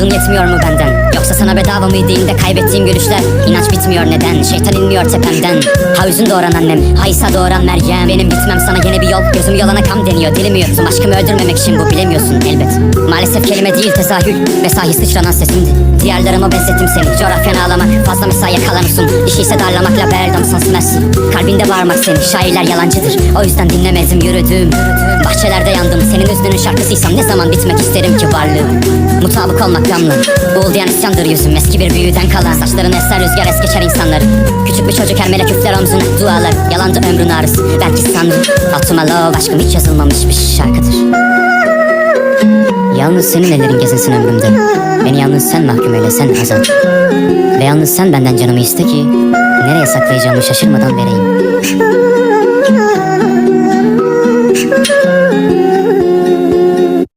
Umudun yetmiyor mu benden? Yoksa sana bedava mıydı? Elinde kaybettiğim gülüşler. İnanç bitmiyor neden? Şeytan inmiyor tepemden. Ha üzün doğuran annem. Ha İsa doğuran Meryem. Benim gitmem sana yeni bir yol. Gözüm yolana kam deniyor. Dilimi yuttum aşkımı öldürmemek için bu bilemiyorsun elbet. Maalesef kelime değil tezahür. Ve sahi sıçranan sesimdi. Diğerlerime benzettim seni. Coğrafyana ağlamak. Fazla mesai yakalanırsın. İşi ise darlamakla beldam sansmezsin Kalbinde varmak senin Şairler yalancıdır. O yüzden dinlemezdim yürüdüm Bahçelerde yandım. Senin üzdünün şarkısıysam Ne zaman bitmek isterim ki varlığım? Mutabık olmak gamla Uğul diyen isyandır yüzüm. Eski bir büyüden kalan. Saçların eser rüzgar es geçer insanları. Küçük bir çocuk her melek üfler omzuna Dualar yalandı ömrün ağrısı Belki sandım Altıma love aşkım hiç yazılmamış bir şarkıdır. Yalnız senin ellerin gezinsin ömrümde. Beni yalnız sen mahkum eyle sen hazan. Ve yalnız sen benden canımı iste ki Nereye saklayacağımı şaşırmadan vereyim